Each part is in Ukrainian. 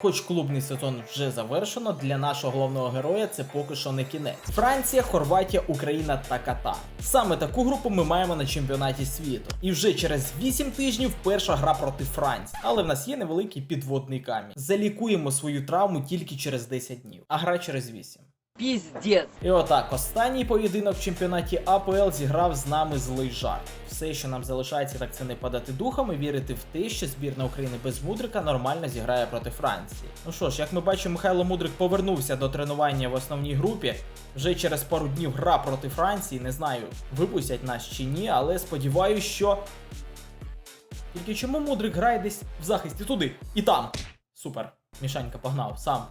Хоч клубний сезон вже завершено, для нашого головного героя це поки що не кінець. Франція, Хорватія, Україна та Катар. Саме таку групу ми маємо на чемпіонаті світу. І вже через 8 тижнів перша гра проти Франції. Але в нас є невеликий підводний камінь. Залікуємо свою травму тільки через 10 днів, а гра через 8. Пиздец. І отак, останній поєдинок в чемпіонаті АПЛ зіграв з нами злий жарт. Все, що нам залишається, так це не падати духом і вірити в те, що збірна України без Мудрика нормально зіграє проти Франції. Ну що ж, як ми бачимо, Михайло Мудрик повернувся до тренування в основній групі. Вже через пару днів гра проти Франції. Не знаю, випустять нас чи ні, але сподіваюсь, що. Тільки чому Мудрик грає десь в захисті туди і там. Супер. Мішанька погнав сам.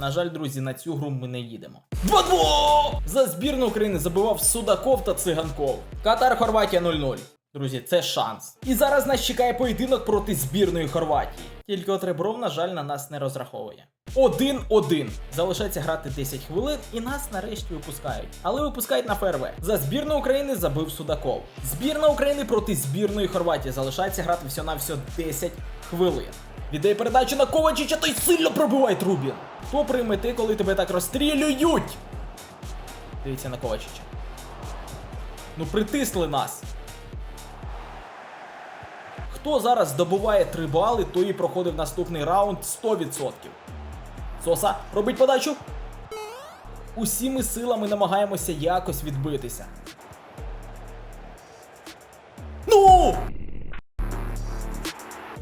На жаль, друзі, на цю гру ми не їдемо. 2-2! За збірну України забивав Судаков та Циганков. Катар Хорватія 0-0. Друзі, це шанс. І зараз нас чекає поєдинок проти збірної Хорватії. Тільки от Ребров, на жаль, на нас не розраховує. 1-1. Залишається грати 10 хвилин і нас нарешті випускають. Але випускають на ФРВ. За збірну України забив Судаков. Збірна України проти збірної Хорватії залишається грати всього на всього 10 хвилин. Віддає передачу на Ковачича, той сильно пробиває Трубін. Хто прийме ти, коли тебе так розстрілюють? Дивіться на Ковачича. Ну притисли нас. Хто зараз здобуває 3 бали, той і проходить наступний раунд 100%. Соса робить подачу. Усіми силами намагаємося якось відбитися.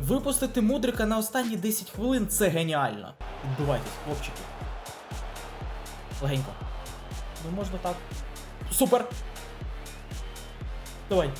Випустити мудрика на останні 10 хвилин це геніально. Відбивайтесь, хлопчики. Легенько. Ну можна так. Супер! Давай.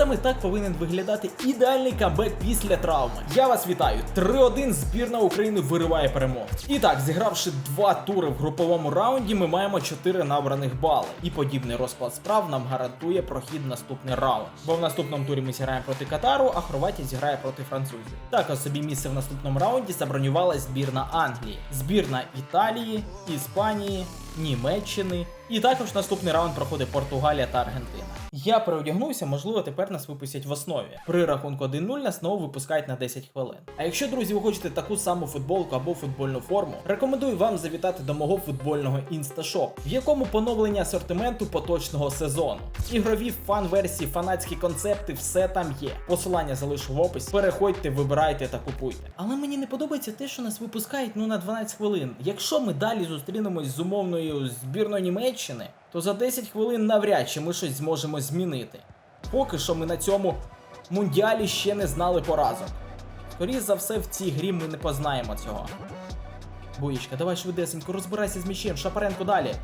Саме так повинен виглядати ідеальний камбек після травми. Я вас вітаю! 3-1 збірна України вириває перемогу. І так, зігравши два тури в груповому раунді, ми маємо 4 набраних бали. І подібний розклад справ нам гарантує прохід в наступний раунд. Бо в наступному турі ми зіграємо проти Катару, а Хорватія зіграє проти французів. Також собі місце в наступному раунді забронювала збірна Англії, збірна Італії, Іспанії, Німеччини. І також наступний раунд проходить Португалія та Аргентина. Я переодягнувся, можливо, тепер нас випустять в основі. При рахунку 1-0 нас знову випускають на 10 хвилин. А якщо, друзі, ви хочете таку саму футболку або футбольну форму, рекомендую вам завітати до мого футбольного інсташоп, в якому поновлення асортименту поточного сезону. Ігрові фан-версії, фанатські концепти, все там є. Посилання залишу в описі. Переходьте, вибирайте та купуйте. Але мені не подобається те, що нас випускають ну на 12 хвилин. Якщо ми далі зустрінемось з умовною збірною Німеччини, то за 10 хвилин навряд чи ми щось зможемо змінити. Поки що ми на цьому мундіалі ще не знали поразок. Скоріше за все, в цій грі ми не познаємо цього. Боїчка, давай швидесенько, розбирайся з м'ячем, Шапаренко далі.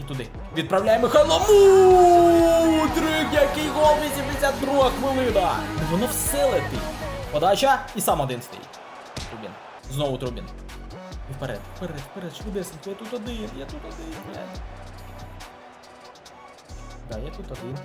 І туди. Відправляє Михайло Мудрик! Який гол 82 хвилина! Воно все летить. Подача і сам один стоїть. Трубін. Знову Трубін. Вперед, вперед, вперед, швидесенько, я тут один, я тут один, блядь. Да, я тут один.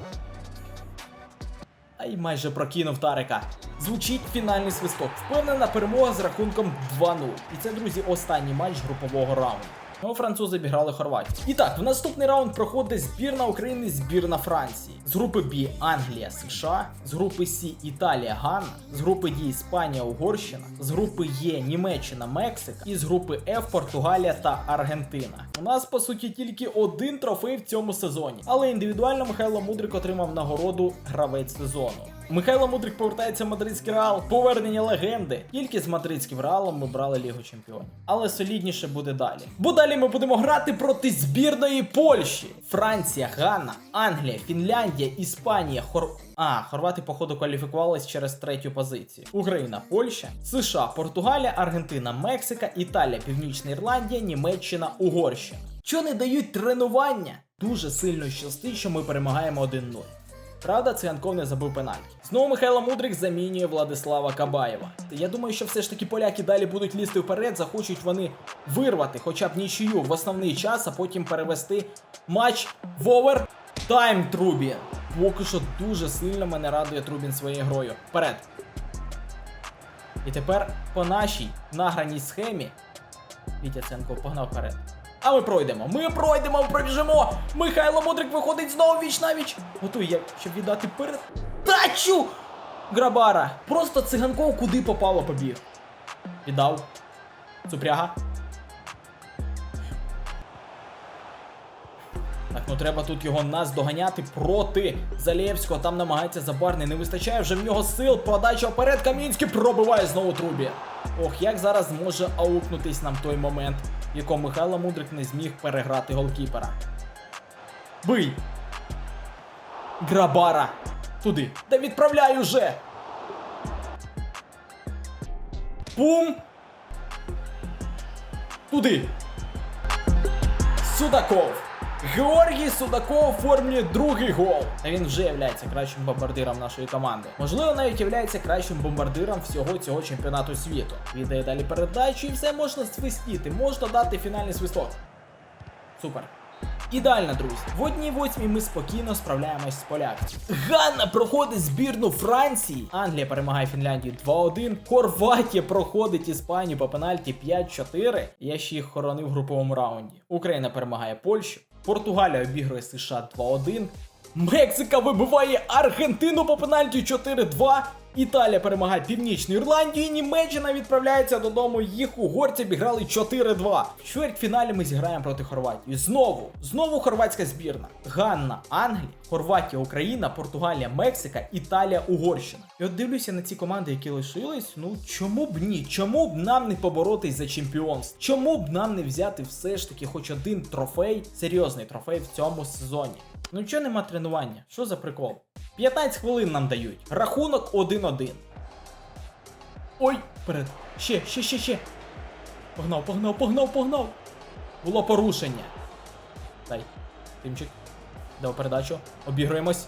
Ай, майже прокинув Тарика. Звучить фінальний свисток. Впевнена перемога з рахунком 2-0. І це, друзі, останній матч групового раунду. Ну, французи обіграли Хорватію. І так, в наступний раунд проходить збірна України, збірна Франції. З групи Б Англія, США, з групи С Італія, Ганна, з групи Д Іспанія, Угорщина, з групи Є Німеччина, Мексика і з групи Ф Португалія та Аргентина. У нас по суті тільки один трофей в цьому сезоні, але індивідуально Михайло Мудрик отримав нагороду гравець сезону. Михайло Мудрик повертається в мадридський реал, повернення легенди. Тільки з мадридським реалом ми брали Лігу Чемпіонів. Але солідніше буде далі. Бо далі ми будемо грати проти збірної Польщі, Франція, Ганна, Англія, Фінляндія, Іспанія, Хор. А, хорвати, походу, кваліфікувались через третю позицію. Україна, Польща, США, Португалія, Аргентина, Мексика, Італія, Північна Ірландія, Німеччина, Угорщина. Що не дають тренування? Дуже сильно щастить, що ми перемагаємо 1-0. Правда, Циганков не забив пенальті. Знову Михайло Мудрик замінює Владислава Кабаєва. Я думаю, що все ж таки поляки далі будуть лізти вперед, захочуть вони вирвати хоча б нічию в основний час, а потім перевести матч в овер тайм Трубін. Поки що дуже сильно мене радує Трубін своєю грою. Вперед. І тепер по нашій награній схемі. Вітя Ценков погнав вперед. А ми пройдемо. Ми пройдемо, пробіжимо. Михайло Мудрик виходить знову віч навіч. Готуй я, щоб віддати перед. Тачу! Грабара. Просто циганков куди попало побіг. Віддав. Цупряга. Так, ну треба тут його нас доганяти проти Залєвського. Там намагається Забарний. Не вистачає вже в нього сил. Подача вперед. Камінський пробиває знову трубі. Ох, як зараз може аукнутись нам той момент, в якому Михайло Мудрик не зміг переграти голкіпера. Бий! Грабара! Туди! Та відправляй уже! Пум! Туди! Судаков. Георгій Судаков оформлює другий гол. Та він вже є кращим бомбардиром нашої команди. Можливо, навіть є кращим бомбардиром всього цього чемпіонату світу. Віддає далі передачу і все можна свистіти, можна дати фінальний свисток. Супер. Ідеально, друзі. В одній восьмій ми спокійно справляємось з поляками. Ганна проходить збірну Франції. Англія перемагає Фінляндію 2-1. Хорватія проходить Іспанію по пенальті 5-4. Я ще їх хоронив в груповому раунді. Україна перемагає Польщу. Португалія обігрує США 2-1. Мексика вибиває Аргентину по пенальті 4-2. Італія перемагає Північну Ірландію, Німеччина відправляється додому. Їх угорці обіграли 4-2. В чвертьфіналі ми зіграємо проти Хорватії. Знову, знову хорватська збірна. Ганна, Англія, Хорватія, Україна, Португалія, Мексика, Італія, Угорщина. І от дивлюся на ці команди, які лишились. Ну чому б ні? Чому б нам не поборотись за чемпіонство? Чому б нам не взяти все ж таки хоч один трофей, серйозний трофей в цьому сезоні? Ну чого нема тренування? Що за прикол? 15 хвилин нам дають. Рахунок 1-1. Ой, вперед. Ще, ще, ще, ще. Погнав, погнав, погнав, погнав. Було порушення. Дай. Тимчик. Дав передачу. Обігруємось.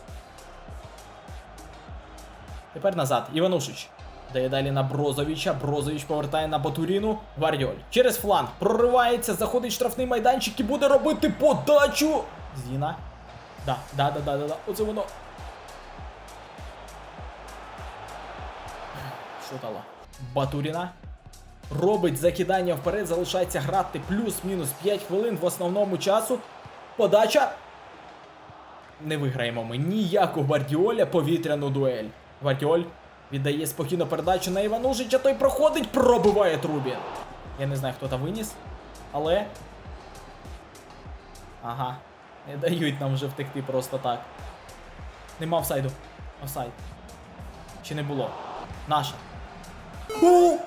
Тепер назад. Іванушич. Дає далі на Брозовича. Брозович повертає на Батуріну. Варіоль. Через фланг. Проривається, заходить штрафний майданчик і буде робити подачу. Зіна. Да, да, да, да, да, да. Оце воно. Що дало? Батуріна. Робить закидання вперед, залишається грати плюс-мінус 5 хвилин в основному часу. Подача. Не виграємо ми ніяку Гвардіоля повітряну дуель. Гвардіоль віддає спокійно передачу на Іванушича, той проходить, пробиває Трубін. Я не знаю, хто там виніс, але. Ага. Не дають нам вже втекти просто так. Нема офсайду. Офсайд. Чи не було? Наша. У!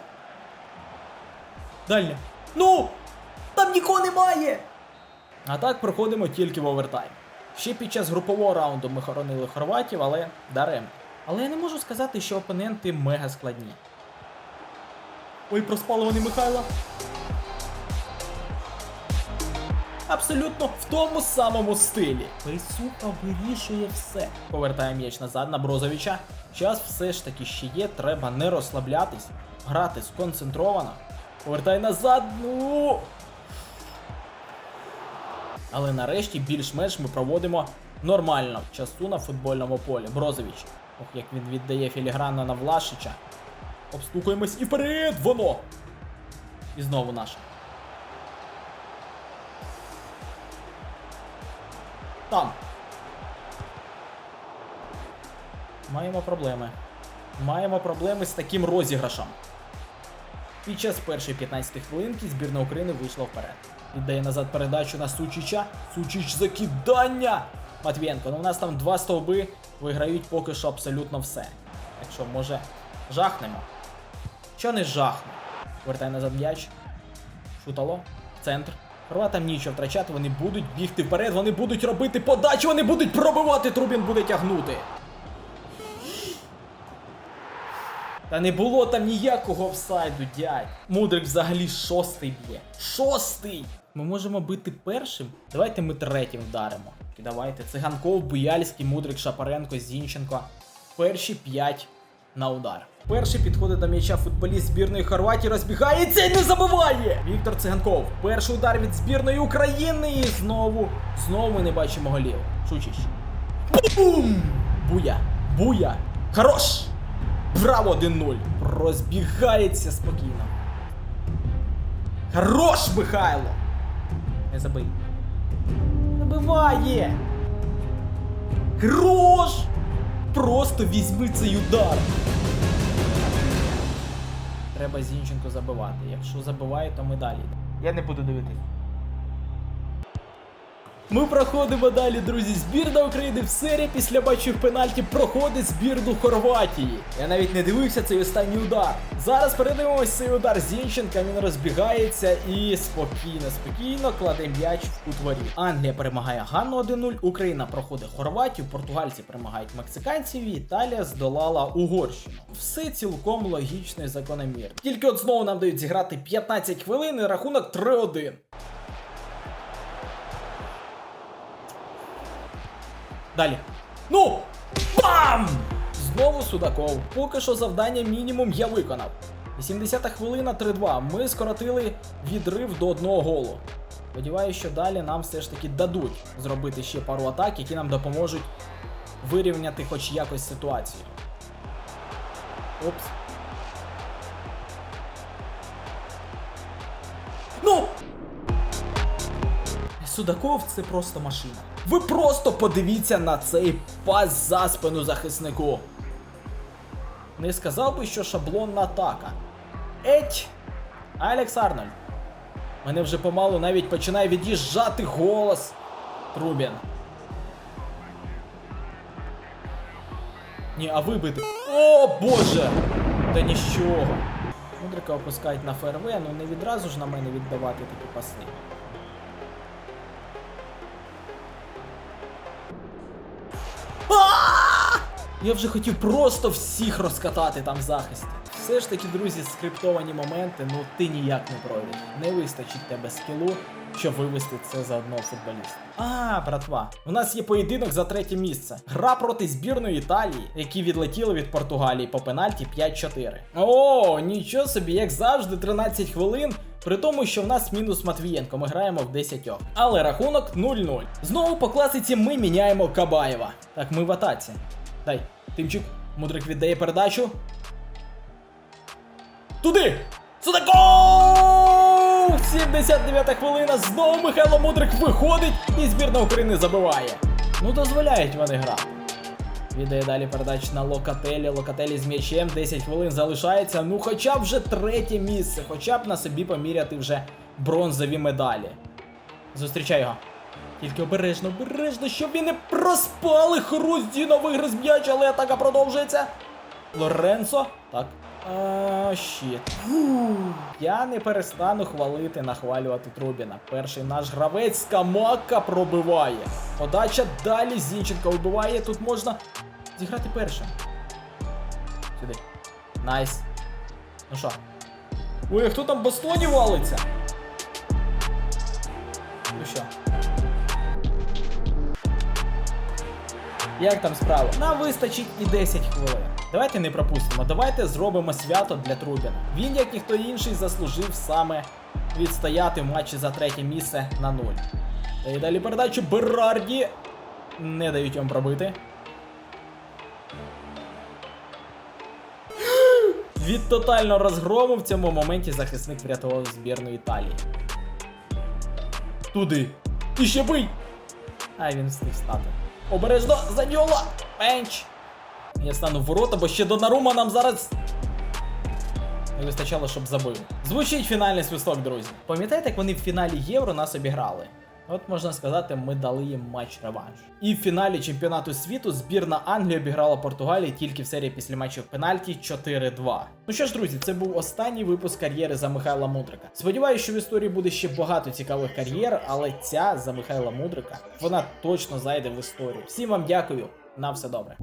Дальня. Ну! Там нікого немає! А так проходимо тільки в овертайм. Ще під час групового раунду ми хоронили хорватів, але даремно. Але я не можу сказати, що опоненти мега складні. Ой, проспали вони Михайла. Абсолютно в тому самому стилі. Присуха вирішує все. Повертає м'яч назад на Брозовича. Час все ж таки ще є, треба не розслаблятись, грати сконцентровано. Повертай назад, ну. Але нарешті більш-менш ми проводимо нормально часу на футбольному полі. Брозович. Ох, як він віддає філігранно на Влашича. Обстукуємось і вперед! Воно! І знову наше. Там. Маємо проблеми. Маємо проблеми з таким розіграшем. Під час першої 15 хвилинки збірна України вийшла вперед. Віддає назад передачу на Сучича. Сучич закидання! Матвієнко, ну у нас там два стовби виграють поки що абсолютно все. Так що, може, жахнемо? Що не жахне? Вертає назад м'яч. Шутало. Центр. Хорватам нічого втрачати, вони будуть бігти вперед, вони будуть робити подачу, вони будуть пробивати, Трубін буде тягнути. Та не було там ніякого офсайду, дядь. Мудрик взагалі шостий б'є. Шостий! Ми можемо бити першим. Давайте ми третім вдаримо. Давайте. Циганков, Буяльський, Мудрик, Шапаренко, Зінченко. Перші п'ять на удар. Перший підходить до м'яча футболіст збірної Хорватії, розбігається і не забиває! Віктор Циганков. Перший удар від збірної України. І знову, знову ми не бачимо голів. Шучич. Бум! Буя! Буя! Хорош! Браво 1-0! Розбігається спокійно. Хорош, Михайло! Не забий. Забиває! Грош! Просто візьми цей удар. Треба Зінченко забивати. Якщо забиває, то ми далі. Я не буду дивитись. Ми проходимо далі, друзі. Збірна України в серії після матчів пенальті проходить збірну Хорватії. Я навіть не дивився цей останній удар. Зараз передивимось цей удар Зінченка. Він розбігається і спокійно, спокійно кладе м'яч в кут. Англія перемагає Ганну 1-0, Україна проходить Хорватію, португальці перемагають мексиканців, і Італія здолала Угорщину. Все цілком логічно і закономірно. Тільки от знову нам дають зіграти 15 хвилин і рахунок 3-1. Далі. Ну! Бам! Знову Судаков. Поки що завдання мінімум я виконав. 80-та хвилина 3-2. Ми скоротили відрив до одного голу. Сподіваюся, що далі нам все ж таки дадуть зробити ще пару атак, які нам допоможуть вирівняти хоч якось ситуацію. Опс. Судаков це просто машина. Ви просто подивіться на цей пас за спину захиснику. Не сказав би, що шаблонна атака. Еть! Алекс Арнольд. Мене вже помалу навіть починає від'їжджати голос. Трубін. Ні, а вибити. О, боже! Та нічого. Мудрика опускають на ФРВ, ну не відразу ж на мене віддавати такі паси. Я вже хотів просто всіх розкатати там в захисті. Все ж таки, друзі, скриптовані моменти, ну ти ніяк не пройдеш. Не вистачить тебе скілу, щоб вивести це за одного футболіста. А, братва, у нас є поєдинок за третє місце. Гра проти збірної Італії, які відлетіли від Португалії по пенальті 5-4. О, нічого собі, як завжди, 13 хвилин. При тому, що в нас мінус Матвієнко, ми граємо в 10. Але рахунок 0-0. Знову по класиці ми міняємо Кабаєва. Так, ми в атаці. Дай, Тимчик, мудрик віддає передачу. Туди! Судаков! 79 хвилина. Знову Михайло Мудрик виходить і збірна України забиває. Ну, дозволяють вони грати. Віддає далі передачу на Локателі. Локателі з м'ячем. 10 хвилин залишається. Ну, хоча б вже третє місце, хоча б на собі поміряти вже бронзові медалі. Зустрічай його. Тільки обережно, обережно, щоб він не проспали. Хруздіно вигриз м'яч, але атака продовжується. Лоренцо. Так. А, щит. Я не перестану хвалити, нахвалювати Трубіна. Перший наш гравець Камака пробиває. Подача далі Зінченка вибиває. Тут можна зіграти першим. Сюди. Найс. Ну що? Ой, хто там в Бостоні валиться? Ну що? Як там справа? Нам вистачить і 10 хвилин. Давайте не пропустимо, давайте зробимо свято для Трубіна. Він, як ніхто інший, заслужив саме відстояти в матчі за третє місце на нуль. Та й далі передачу Берарді. Не дають йому пробити. Від тотального розгрому в цьому моменті захисник врятував збірну Італії. Туди. І ще бий! А він встиг стати. Обережно за нього. Менч. Я стану ворота, бо ще до Нарума нам зараз. Не вистачало, щоб забив. Звучить фінальний свисток, друзі. Пам'ятаєте, як вони в фіналі Євро нас обіграли? От можна сказати, ми дали їм матч реванш. І в фіналі чемпіонату світу збірна Англії обіграла Португалію тільки в серії після матчів пенальті 4-2. Ну що ж, друзі, це був останній випуск кар'єри за Михайла Мудрика. Сподіваюся, що в історії буде ще багато цікавих кар'єр, але ця за Михайла Мудрика вона точно зайде в історію. Всім вам дякую, на все добре.